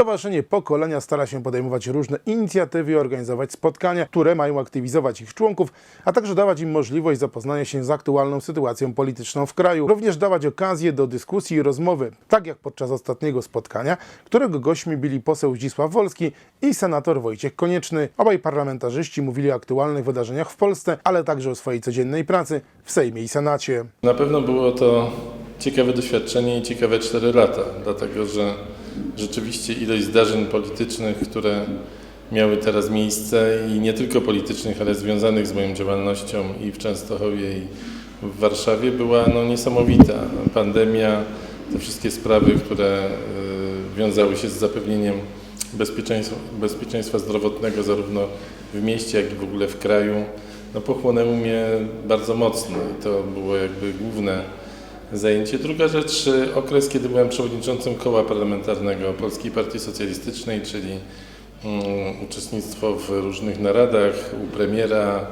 Stowarzyszenie Pokolenia stara się podejmować różne inicjatywy i organizować spotkania, które mają aktywizować ich członków, a także dawać im możliwość zapoznania się z aktualną sytuacją polityczną w kraju. Również dawać okazję do dyskusji i rozmowy, tak jak podczas ostatniego spotkania, którego gośćmi byli poseł Zdzisław Wolski i senator Wojciech Konieczny. Obaj parlamentarzyści mówili o aktualnych wydarzeniach w Polsce, ale także o swojej codziennej pracy w Sejmie i Senacie. Na pewno było to ciekawe doświadczenie i ciekawe 4 lata, dlatego że rzeczywiście ilość zdarzeń politycznych, które miały teraz miejsce i nie tylko politycznych, ale związanych z moją działalnością i w Częstochowie i w Warszawie była no, niesamowita. Pandemia, te wszystkie sprawy, które y, wiązały się z zapewnieniem bezpieczeństwa, bezpieczeństwa zdrowotnego zarówno w mieście, jak i w ogóle w kraju, no, pochłonęły mnie bardzo mocno i to było jakby główne zajęcie. Druga rzecz, y, okres, kiedy byłem przewodniczącym koła parlamentarnego Polskiej Partii Socjalistycznej, czyli mm, uczestnictwo w różnych naradach u premiera,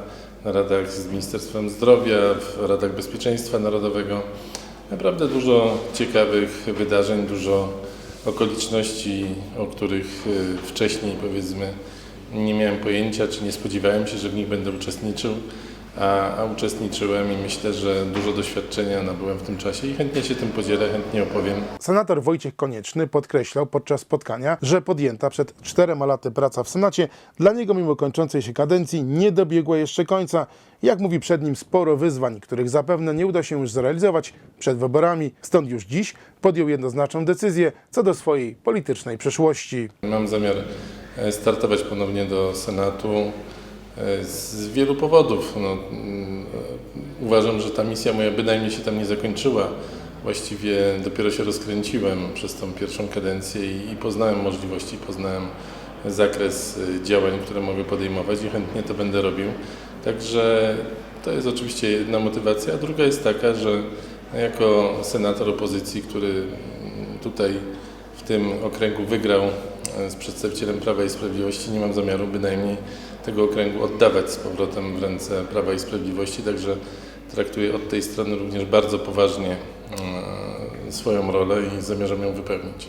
naradach z Ministerstwem Zdrowia, w Radach Bezpieczeństwa Narodowego. Naprawdę dużo ciekawych wydarzeń, dużo okoliczności, o których y, wcześniej powiedzmy nie miałem pojęcia, czy nie spodziewałem się, że w nich będę uczestniczył, a, a uczestniczyłem i myślę, że dużo doświadczenia nabyłem w tym czasie i chętnie się tym podzielę, chętnie opowiem. Senator Wojciech Konieczny podkreślał podczas spotkania, że podjęta przed czterema laty praca w Senacie dla niego mimo kończącej się kadencji nie dobiegła jeszcze końca. Jak mówi przed nim sporo wyzwań, których zapewne nie uda się już zrealizować przed wyborami. Stąd już dziś podjął jednoznaczną decyzję co do swojej politycznej przyszłości. Mam zamiar e, startować ponownie do Senatu z wielu powodów. No, mm, e, uważam, że ta misja moja bynajmniej się tam nie zakończyła. Właściwie dopiero się rozkręciłem przez tą pierwszą kadencję i, i poznałem możliwości, poznałem zakres e, działań, które mogę podejmować i chętnie to będę robił. Także to jest oczywiście jedna motywacja, a druga jest taka, że jako senator opozycji, który tutaj w tym okręgu wygrał e, z przedstawicielem Prawa i Sprawiedliwości, nie mam zamiaru bynajmniej tego okręgu oddawać z powrotem w ręce Prawa i Sprawiedliwości, także traktuję od tej strony również bardzo poważnie e, swoją rolę i zamierzam ją wypełnić.